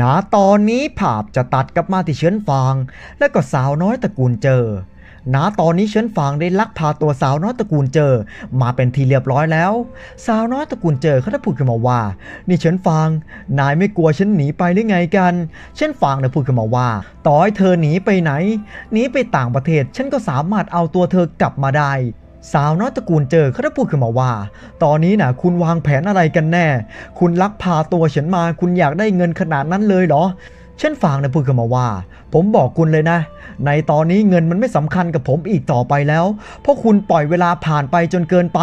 ณตอนนี้ภาพจะตัดกลับมาที่เฉินฟาง และก็สาวน้อยตระกูลเจอณตอนนี้เฉินฟางได้ลักพาตัวสาวน้อยตระกูลเจอ มาเป็นทีเรียบร้อยแล้ว สาวน้อยตระกูลเจอเขาได้พูดขึ้นมาว่า นี่เฉินฟาง นายไม่กลัวฉันหนีไปหรือไงกันเฉินฟางได้พูดขึ้นมาว่า ต่อให้เธอหนีไปไหนหนีไปต่างประเทศฉันก็สามารถเอาตัวเธอกลับมาได้ สาวน้อยตระกูลเจอเขาได้พูดขึ้นมาว่า ตอนนี้นะคุณวางแผนอะไรกันแน่ คุณลักพาตัวฉันมา คุณอยากได้เงินขนาดนั้นเลยเหรอ ฉันฟังนะพูดขึ้นมาว่า ผมบอกคุณเลยนะ ในตอนนี้เงินมันไม่สำคัญกับผมอีกต่อไปแล้ว เพราะคุณปล่อยเวลาผ่านไปจนเกินไป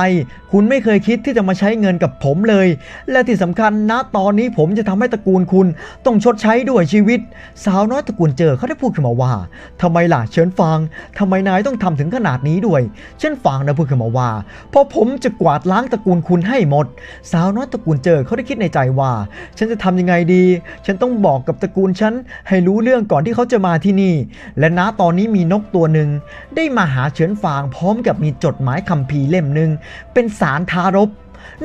คุณไม่เคยคิดที่จะมาใช้เงินกับผมเลย และที่สำคัญนะตอนนี้ผมจะทำให้ตระกูลคุณต้องชดใช้ด้วยชีวิต สาวน้อยตระกูลเจอเขาได้พูดขึ้นมาว่าทำไมล่ะเชิญฟังทำไมนายต้องทำถึงขนาดนี้ด้วยฉันฟังนะพูดขึ้นมาว่า เพราะผมจะกวาดล้างตระกูลคุณให้หมด สาวน้อยตระกูลเจอเขาได้คิดในใจว่า ฉันจะทำยังไงดี ฉันต้องบอกกับตระกูลฉันให้รู้เรื่องก่อนที่เขาจะมาที่นี่ และณตอนนี้มีนกตัวหนึ่งได้มาหาเฉินฟางพร้อมกับมีจดหมายคัมภีร์เล่มหนึ่งเป็นสารทารบ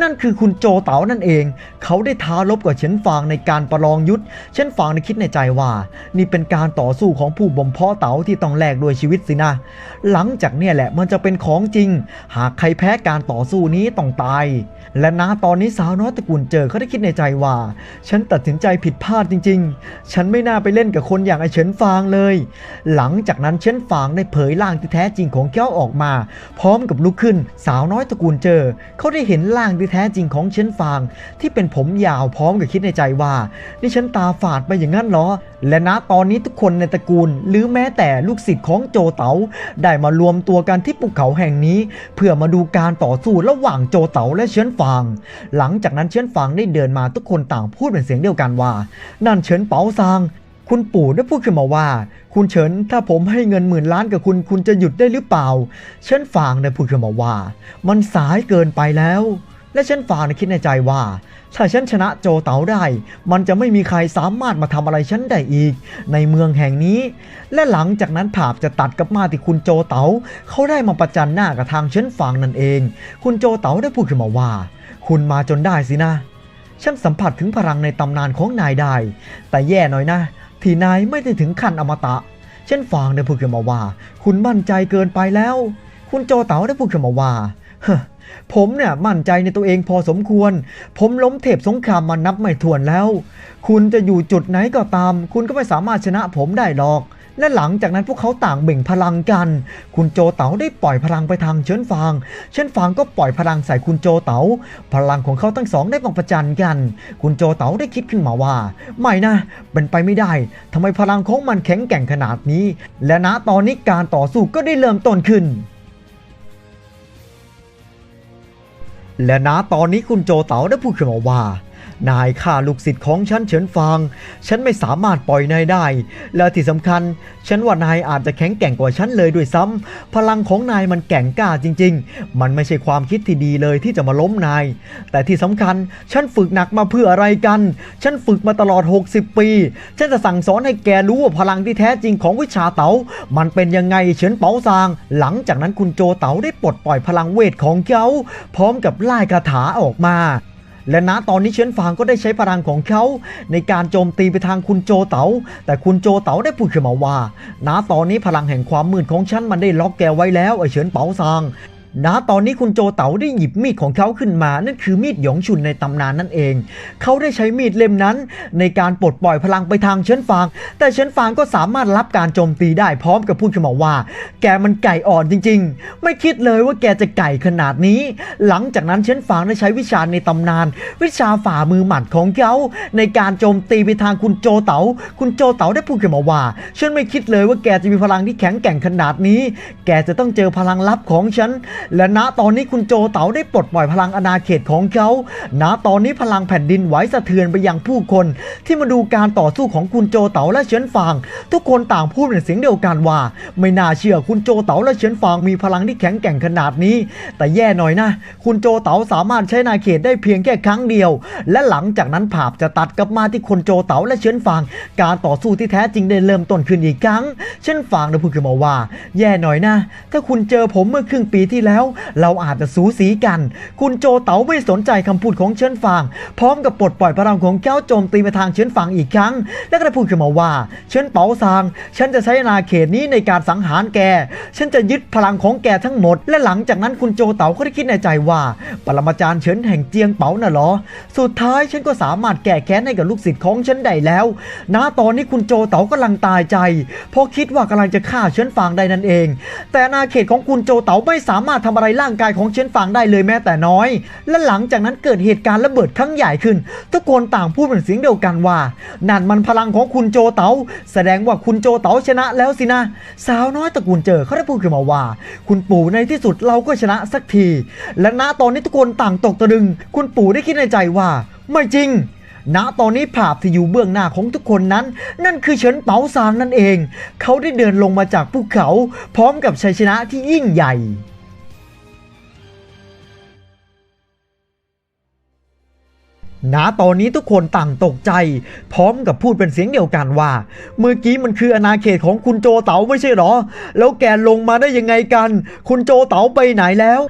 นั่นคือคุณโจเต๋านั่นเอง เขาได้ท้ารบกับเฉินฟางในการประลองยุทธเฉินฟางในคิดในใจว่า นี่เป็นการต่อสู้ของผู้บ่มเพาะเต๋าที่ต้องแลกด้วยชีวิตสินะ หลังจากเนี่ยแหละมันจะเป็นของจริง หากใครแพ้การต่อสู้นี้ต้องตาย และณตอนนี้สาวน้อยตระกูลเจอเขาได้คิดในใจว่า ฉันตัดสินใจผิดพลาดจริง ๆ ฉันไม่น่าไปเล่นกับคนอย่างไอเฉินฟางเลย หลังจากนั้นเฉินฟางได้เผยร่างที่แท้จริงของเจ้าออกมา พร้อมกับลุกขึ้น สาวน้อยตระกูลเจอเขาได้เห็นร่างที่แท้จริงของเฉินฟาง ที่เป็นผมยาวพร้อมกับคิดในใจว่า นี่ฉันตาฝาดไปอย่างนั้นเหรอ และณตอนนี้ทุกคนในตระกูล หรือแม้แต่ลูกศิษย์ของโจเต๋าได้มารวมตัวกันที่ภูเขาแห่งนี้ เพื่อมาดูการต่อสู้ระหว่างโจเต๋าและเฉินฟาง หลังจากนั้นเฉินฟางได้เดินมาทุกคนต่างพูดเป็นเสียงเดียวกันว่า นั่นเฉินเปาซางคุณปู่ได้พูดขึ้นมาว่า คุณเฉินถ้าผมให้เงินหมื่นล้านกับคุณ คุณจะหยุดได้หรือเปล่าเฉินฟางได้พูดขึ้นมาว่า มันสายเกินไปแล้ว และเฉินฟางได้คิดในใจว่า ถ้าฉันชนะโจเต๋าได้ มันจะไม่มีใครสามารถมาทำอะไรฉันได้อีก ในเมืองแห่งนี้ และหลังจากนั้นภาพจะตัดกับมาที่คุณโจเต๋าเขาได้มาประจันหน้ากับทางเฉินฟางนั่นเอง คุณโจเต๋าได้พูดขึ้นมาว่า คุณมาจนได้สินะฉันสัมผัสถึงพลังในตำนานของนายได้ แต่แย่หน่อยนะ ที่นายไม่ได้ถึงขั้นอมตะ เช่นฟางได้พูดขึ้นมาว่า คุณมั่นใจเกินไปแล้ว คุณโจเต๋าได้พูดขึ้นมาว่าเฮ้ ผมเนี่ยมั่นใจในตัวเองพอสมควร ผมล้มเทพสงครามมานับไม่ถ้วนแล้ว คุณจะอยู่จุดไหนก็ตาม คุณก็ไม่สามารถชนะผมได้หรอก และหลังจากนั้นพวกเขาต่างเบ่งพลังกัน คุณโจเต๋าได้ปล่อยพลังไปทางเฉินฟางเฉินฟางก็ปล่อยพลังใส่คุณโจเต๋า พลังของเขาทั้งสองได้มาประจันกัน คุณโจเต๋าได้คิดขึ้นมาว่า ไม่นะ เป็นไปไม่ได้ทำไมพลังของมันแข็งแกร่งขนาดนี้ และณตอนนี้การต่อสู้ก็ได้เริ่มต้นขึ้น และณตอนนี้คุณโจเต๋าได้พูดขึ้นมาว่า นายฆ่าลูกศิษย์ของฉันเฉินฟาง ฉันไม่สามารถปล่อยนายได้ และที่สำคัญ ฉันว่านายอาจจะแข็งแกร่งกว่าฉันเลยด้วยซ้ำพลังของนายมันแกร่งกล้าจริง ๆ มันไม่ใช่ความคิดที่ดีเลยที่จะมาล้มนาย แต่ที่สำคัญ ฉันฝึกหนักมาเพื่ออะไรกัน ฉันฝึกมาตลอด 60 ปี ฉันจะสั่งสอนให้แกรู้ว่าพลังที่แท้จริงของวิชาเต๋า มันเป็นยังไงเฉินเปาซาง หลังจากนั้นคุณโจเต๋าได้ปลดปล่อยพลังเวทของเขาพร้อมกับไล่คาถาออกมา และณตอนนี้เฉินฟางก็ได้ใช้พลังของเขาในการโจมตีไปทางคุณโจเต๋าแต่คุณโจเต๋าได้พูดขึ้นมาว่าณตอนนี้พลังแห่งความมืดของฉันมันได้ล็อกแกไว้แล้วไอเฉินเปาซาง ณตอนนี้คุณโจเต๋าได้หยิบมีดของเขาขึ้นมา นั่นคือมีดหยงชุนในตำนานนั่นเอง เขาได้ใช้มีดเล่มนั้น ในการปลดปล่อยพลังไปทางเฉินฟาง แต่เฉินฟางก็สามารถรับการโจมตีได้พร้อมกับพูดขึ้นมาว่า แกมันไก่อ่อนจริง ๆ ไม่คิดเลยว่าแกจะไก่ขนาดนี้ หลังจากนั้นเฉินฟางได้ใช้วิชาในตำนาน วิชาฝ่ามือหมัดของเขาในการโจมตีไปทางคุณโจเต๋า คุณโจเต๋าได้พูดขึ้นมาว่า ฉันไม่คิดเลยว่าแกจะมีพลังที่แข็งแกร่งขนาดนี้ แกจะต้องเจอพลังลับของฉันและณตอนนี้คุณโจเต๋าได้ปลดปล่อยพลังอาณาเขตของเขาณตอนนี้พลังแผ่นดินไหวสะเทือนไปยังผู้คน ที่มาดูการต่อสู้ของคุณโจเต๋าและเฉินฟาง ทุกคนต่างพูดเป็นเสียงเดียวกันว่า ไม่น่าเชื่อคุณโจเต๋าและเฉินฟางมีพลังที่แข็งแกร่งขนาดนี้ แต่แย่หน่อยนะ คุณโจเต๋าสามารถใช้นาเขตได้เพียงแค่ครั้งเดียว และหลังจากนั้นภาพจะตัดกลับมาที่คนโจเต๋าและเฉินฟาง การต่อสู้ที่แท้จริงได้เริ่มต้นขึ้นอีกครั้ง เฉินฟางได้พูดขึ้นมาว่า แย่หน่อยนะ ถ้าคุณเจอผมเมื่อครึ่งปีที่แล้วแล้ว เราอาจจะสูสีกัน คุณโจเต๋าไม่สนใจคำพูดของเฉินฟาง พร้อมกับปลดปล่อยพลังของเจ้าโจมตีไปทางเฉินฟางอีกครั้ง แล้วก็ได้พูดขึ้นมาว่าเฉินเปาซาง ฉันจะใช้อาเขตนี้ในการสังหารแก ฉันจะยึดพลังของแกทั้งหมด และหลังจากนั้นคุณโจเต๋าก็ได้คิดในใจว่าปรมาจารย์เฉินแห่งเจียงเปาน่ะหรอ สุดท้ายฉันก็สามารถแก้แค้นให้กับลูกศิษย์ของฉันได้แล้วณตอนนี้คุณโจเต๋ากำลังตายใจ เพราะคิดว่ากำลังจะฆ่าเฉินฟางได้นั่นเอง แต่อาณาเขตของคุณโจเต๋าไม่สามารถทำอะไรร่างกายของเฉินฟางได้เลยแม้แต่น้อย และหลังจากนั้นเกิดเหตุการณ์ระเบิดครั้งใหญ่ขึ้น ทุกคนต่างพูดเป็นเสียงเดียวกันว่า นั่นมันพลังของคุณโจเต๋าแสดงว่าคุณโจเต๋าชนะแล้วสินะ สาวน้อยตระกูลเจอเขาได้พูดขึ้นมาว่า คุณปู่ในที่สุดเราก็ชนะสักที และณตอนนี้ทุกคนต่างตกตะลึง คุณปู่ได้คิดในใจว่า ไม่จริงณตอนนี้ภาพที่อยู่เบื้องหน้าของทุกคนนั้น นั่นคือเฉินเปาซางนั่นเอง เขาได้เดินลงมาจากภูเขา พร้อมกับชัยชนะที่ยิ่งใหญ่ ณตอนนี้ทุกคนต่างตกใจ พร้อมกับพูดเป็นเสียงเดียวกันว่า เมื่อกี้มันคืออาณาเขตของคุณโจเต๋าไม่ใช่หรอ แล้วแกลงมาได้ยังไงกัน คุณโจเต๋าไปไหนแล้ว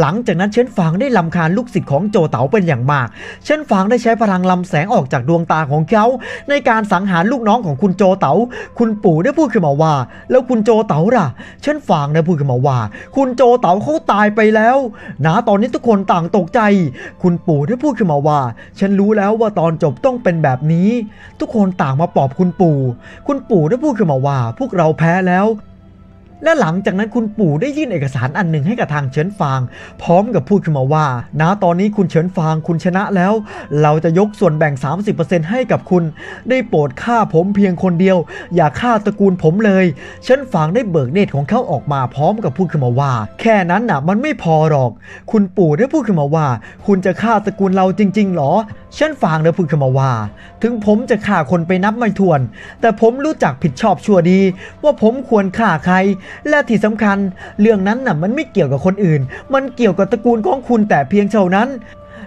หลังจากนั้นเชนฟางได้ลำคาญลูกศิษย์ของโจเต๋าเป็นอย่างมาก เชนฟางได้ใช้พลังลำแสงออกจากดวงตาของเขา ในการสังหารลูกน้องของคุณโจเต๋า คุณปู่ได้พูดขึ้นมาว่า แล้วคุณโจเต๋าล่ะ เชนฟางได้พูดขึ้นมาว่า คุณโจเต๋าเขาตายไปแล้วนะตอนนี้ทุกคนต่างตกใจ คุณปู่ได้พูดขึ้นมาว่า ฉันรู้แล้วว่าตอนจบต้องเป็นแบบนี้ ทุกคนต่างมาปลอบคุณปู่ คุณปู่ได้พูดขึ้นมาว่า พวกเราแพ้แล้ว และหลังจากนั้นคุณปู่ได้ยื่นเอกสารอันหนึ่งให้กับทางเฉินฟาง พร้อมกับพูดขึ้นมาว่า ณ ตอนนี้คุณเฉินฟางคุณชนะแล้ว เราจะยกส่วนแบ่ง 30%ให้กับคุณ ได้โปรดฆ่าผมเพียงคนเดียว อย่าฆ่าตระกูลผมเลย เฉินฟางได้เบิกเนตรของเขาออกมาพร้อมกับพูดขึ้นมาว่า แค่นั้นน่ะมันไม่พอหรอก คุณปู่ได้พูดขึ้นมาว่า คุณจะฆ่าตระกูลเราจริง ๆ หรอ ฉันฟังแล้วพูดขึ้นมาว่า ถึงผมจะฆ่าคนไปนับไม่ถ้วน แต่ผมรู้จักผิดชอบชั่วดี ว่าผมควรฆ่าใคร และที่สำคัญ เรื่องนั้นน่ะมันไม่เกี่ยวกับคนอื่น มันเกี่ยวกับตระกูลของคุณแต่เพียงเท่านั้น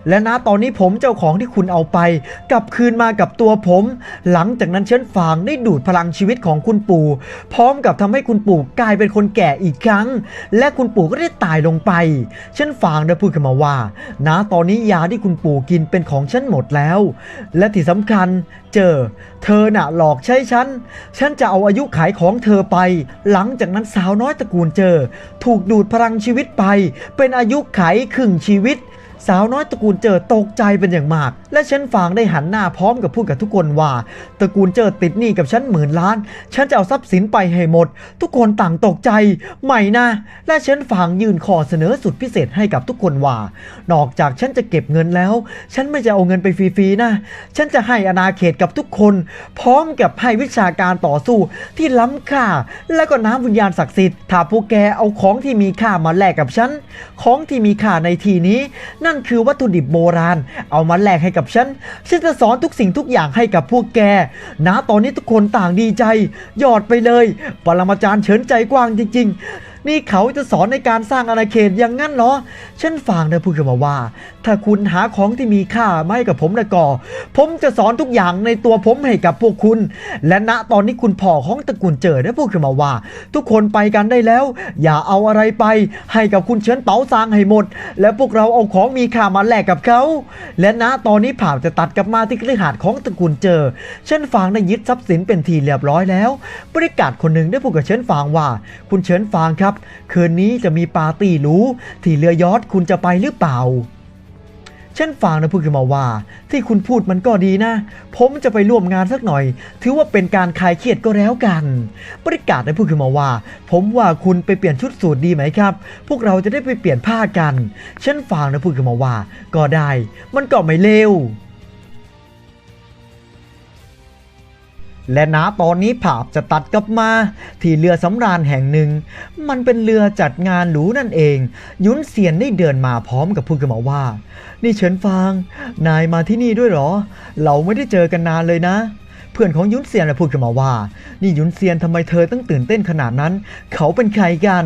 และณตอนนี้ผมเจ้าของที่คุณเอาไป กลับคืนมากับตัวผม หลังจากนั้นเชิญฟางได้ดูดพลังชีวิตของคุณปู่ พร้อมกับทำให้คุณปู่กลายเป็นคนแก่อีกครั้ง และคุณปู่ก็ได้ตายลงไป เชิญฟางได้พูดขึ้นมาว่าณตอนนี้ยาที่คุณปู่กินเป็นของฉันหมดแล้ว และที่สำคัญเจอ เธอน่ะหลอกใช้ฉัน ฉันจะเอาอายุขายของเธอไป หลังจากนั้นสาวน้อยตระกูลเจอ ถูกดูดพลังชีวิตไป เป็นอายุไขครึ่งชีวิต สาวน้อยตระกูลเจอตกใจเป็นอย่างมาก และฉันฟางได้หันหน้าพร้อมกับพูดกับทุกคนว่าตระกูลเจอติดหนี้กับฉันหมื่นล้าน ฉันจะเอาทรัพย์สินไปให้หมด ทุกคนต่างตกใจไม่นะ และฉันฟางยื่นข้อเสนอสุดพิเศษให้กับทุกคนว่า นอกจากฉันจะเก็บเงินแล้ว ฉันไม่จะเอาเงินไปฟรีๆนะ ฉันจะให้อาณาเขตกับทุกคน พร้อมกับให้วิชาการต่อสู้ที่ล้ำค่า และก็น้ำวิญญาณศักดิ์สิทธิ์ ถ้าพวกแกเอาของที่มีค่ามาแลกกับฉัน ของที่มีค่าในทีนี้ นั่นคือวัตถุดิบโบราณ เอามาแลกให้กับฉัน ฉันจะสอนทุกสิ่งทุกอย่างให้กับพวกแกนะตอนนี้ทุกคนต่างดีใจยอดไปเลย ปรมาจารย์เฉินใจกว้างจริง ๆ นี่เขาจะสอนในการสร้างอาณาเขตอย่างงั้นเหรอ ฉันฟังได้พูดขึ้นมาว่า ถ้าคุณหาของที่มีค่ามาให้กับผมแล้วก็ผมจะสอนทุกอย่างในตัวผมให้กับพวกคุณ และณตอนนี้คุณพ่อของตระกูลเจอได้พูดขึ้นมาว่า ทุกคนไปกันได้แล้ว อย่าเอาอะไรไป ให้กับคุณเฉินเปาซางให้หมด และพวกเราเอาของมีค่ามาแลกกับเขา และณตอนนี้ผ่าจะตัดกลับมาที่คฤหาสน์ของตระกูลเจอฉินฟางได้ยึดทรัพย์สินเป็นทีเรียบร้อยแล้ว บริการคนหนึ่งได้พูดกับเฉินฟางว่า คุณเฉินฟางครับคืนนี้จะมีปาร์ตี้หรูที่เรือยอทคุณจะไปหรือเปล่า ฉันฟังนะพูดขึ้นมาว่า ที่คุณพูดมันก็ดีนะ ผมจะไปร่วมงานสักหน่อย ถือว่าเป็นการคลายเครียดก็แล้วกันบริการได้พูดขึ้นมาว่า ผมว่าคุณไปเปลี่ยนชุดสูทดีไหมครับ พวกเราจะได้ไปเปลี่ยนผ้ากัน ฉันฟังนะพูดขึ้นมาว่า ก็ได้ มันก็ไม่เลว และณตอนนี้ภาพจะตัดกลับมา ที่เรือสำราญแห่งหนึ่ง มันเป็นเรือจัดงานหรูนั่นเอง ยุนเซียนได้เดินมาพร้อมกับพูดขึ้นมาว่า นี่เฉินฟาง นายมาที่นี่ด้วยเหรอ เราไม่ได้เจอกันนานเลยนะ เพื่อนของยุนเซียนพูดขึ้นมาว่า นี่ยุนเซียนทำไมเธอต้องตื่นเต้นขนาดนั้น เขาเป็นใครกัน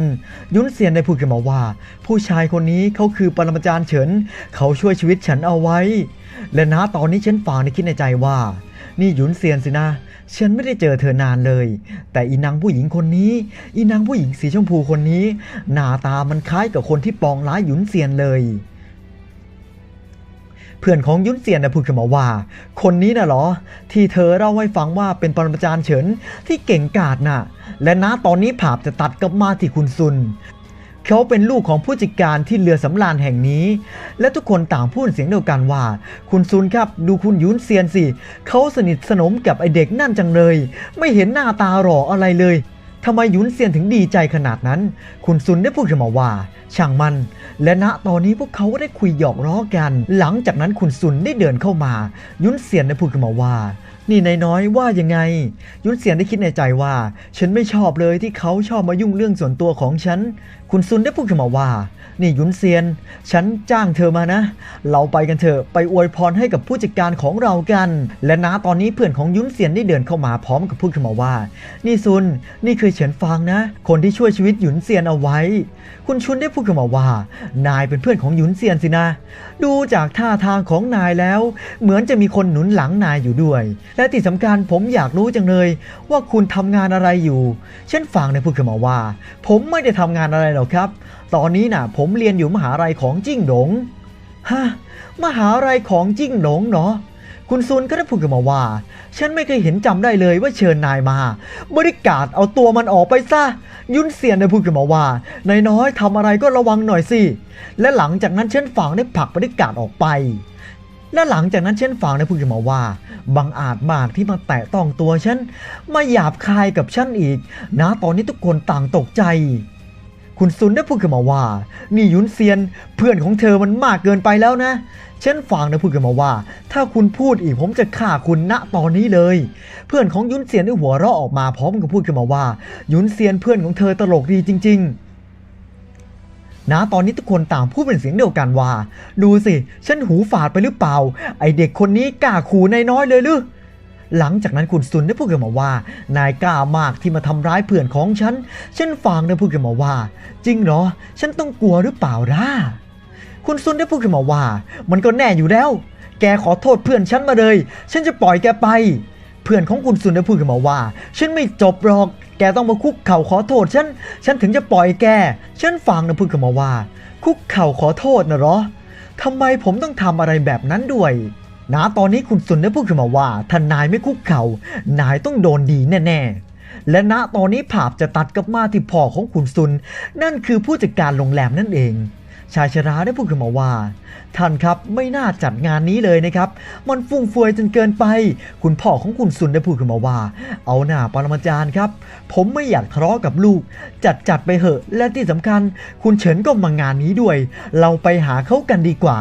ยุนเซียนได้พูดขึ้นมาว่า ผู้ชายคนนี้เขาคือปรมาจารย์เฉิน เขาช่วยชีวิตฉันเอาไว้ และณตอนนี้เฉินฟางได้คิดในใจว่า นี่หยุนเซียนสินะ ฉันไม่ได้เจอเธอนานเลย แต่อีนางผู้หญิงคนนี้ อีนางผู้หญิงสีชมพูคนนี้ หน้าตามันคล้ายกับคนที่ปองร้ายหยุนเซียนเลย เพื่อนของยุนเซียนนะพูดขึ้นมาว่า คนนี้น่ะเหรอ ที่เธอเล่าให้ฟังว่าเป็นปรมาจารย์เฉินที่เก่งกาจน่ะ และณตอนนี้ภาพจะตัดกลับมาที่คุณซุน เขาเป็นลูกของผู้จัดการที่เรือสำราญแห่งนี้ และทุกคนต่างพูดเสียงเดียวกันว่า คุณซุนครับ ดูคุณยุนเซียนสิเขาสนิทสนมกับไอเด็กนั่นจังเลย ไม่เห็นหน้าตาหล่ออะไรเลยทำไมยุนเซียนถึงดีใจขนาดนั้น คุณซุนได้พูดขึ้นมาว่า ช่างมัน และณตอนนี้พวกเขาก็ได้คุยหยอกล้อกัน หลังจากนั้นคุณซุนได้เดินเข้ามา ยุนเซียนได้พูดขึ้นมาว่า นี่นายน้อยว่ายังไง ยุนเซียนได้คิดในใจว่า ฉันไม่ชอบเลยที่เขาชอบมายุ่งเรื่องส่วนตัวของฉัน คุณซุนได้พูดขึ้นมาว่า นี่ยุนเซียน ฉันจ้างเธอมานะ เราไปกันเถอะไปอวยพรให้กับผู้จัดการของเรากัน และนะตอนนี้เพื่อนของยุนเซียนได้เดินเข้ามาพร้อมกับพูดขึ้นมาว่า นี่ซุน นี่คือเฉินฟางนะ คนที่ช่วยชีวิตยุนเซียนเอาไว้ คุณชุนได้พูดขึ้นมาว่า นายเป็นเพื่อนของยุนเซียนสินะ ดูจากท่าทางของนายแล้ว เหมือนจะมีคนหนุนหลังนายอยู่ด้วยและที่สำคัญผมอยากรู้จังเลย ว่าคุณทำงานอะไรอยู่ เช่นฟางได้พูดขึ้นมาว่า ผมไม่ได้ทำงานอะไรหรอกครับ ตอนนี้น่ะผมเรียนอยู่มหาลัยของจิ้งหลงฮะมหาลัยของจิ้งหลงเนาะคุณซุนก็ได้พูดขึ้นมาว่า ฉันไม่เคยเห็นจำได้เลยว่าเชิญนายมา บริการเอาตัวมันออกไปซะ ยุนเซียนได้พูดขึ้นมาว่านายน้อยทำอะไรก็ระวังหน่อยสิ และหลังจากนั้นเช่นฝังได้ผลักบริการออกไป และหลังจากนั้นเช่นฝังได้พูดขึ้นมาว่า บังอาจมากที่มาแตะต้องตัวฉันมาหยาบคายกับฉันอีก นะตอนนี้ทุกคนต่างตกใจ คุณซุนได้พูดขึ้นมาว่า นี่ยุนเซียนเพื่อนของเธอมันมากเกินไปแล้วนะเช่นฟางได้พูดขึ้นมาว่า ถ้าคุณพูดอีกผมจะฆ่าคุณณตอนนี้เลย เพื่อนของยุนเซียนได้หัวเราะออกมาพร้อมกับพูดขึ้นมาว่า ยุนเซียนเพื่อนของเธอตลกดีจริง ๆ นะตอนนี้ทุกคนต่างพูดเป็นเสียงเดียวกันว่า ดูสิ ฉันหูฝาดไปหรือเปล่า ไอเด็กคนนี้กล้าขู่นายน้อยเลยหรือหลังจากนั้นคุณซุนได้พูดกันมาว่า นายกล้ามากที่มาทำร้ายเพื่อนของฉัน ฉันฟังได้พูดกันมาว่า จริงเหรอ ฉันต้องกลัวหรือเปล่าล่ะคุณซุนได้พูดขึ้นมาว่า มันก็แน่อยู่แล้ว แกขอโทษเพื่อนฉันมาเลย ฉันจะปล่อยแกไป เพื่อนของคุณซุนได้พูดขึ้นมาว่า ฉันไม่จบหรอก แกต้องมาคุกเข่าขอโทษฉัน ฉันถึงจะปล่อยแก ฉันฟังนะพูดขึ้นมาว่า คุกเข่าขอโทษนะเหรอทำไมผมต้องทำอะไรแบบนั้นด้วยนะตอนนี้คุณซุนได้พูดขึ้นมาว่าถ้านายไม่คุกเข่า นายต้องโดนดีแน่ๆ และณตอนนี้ภาพจะตัดกลับมาที่พ่อของคุณซุน นั่นคือผู้จัดการโรงแรมนั่นเอง ชายชราได้พูดขึ้นมาว่า ท่านครับไม่น่าจัดงานนี้เลยนะครับ มันฟุ่มเฟือยจนเกินไป คุณพ่อของคุณซุนได้พูดขึ้นมาว่า เอาหน้าปรมาจารย์ครับ ผมไม่อยากทะเลาะกับลูก จัดจัดไปเหอะ และที่สำคัญ คุณเฉินก็มางานนี้ด้วย เราไปหาเขากันดีกว่า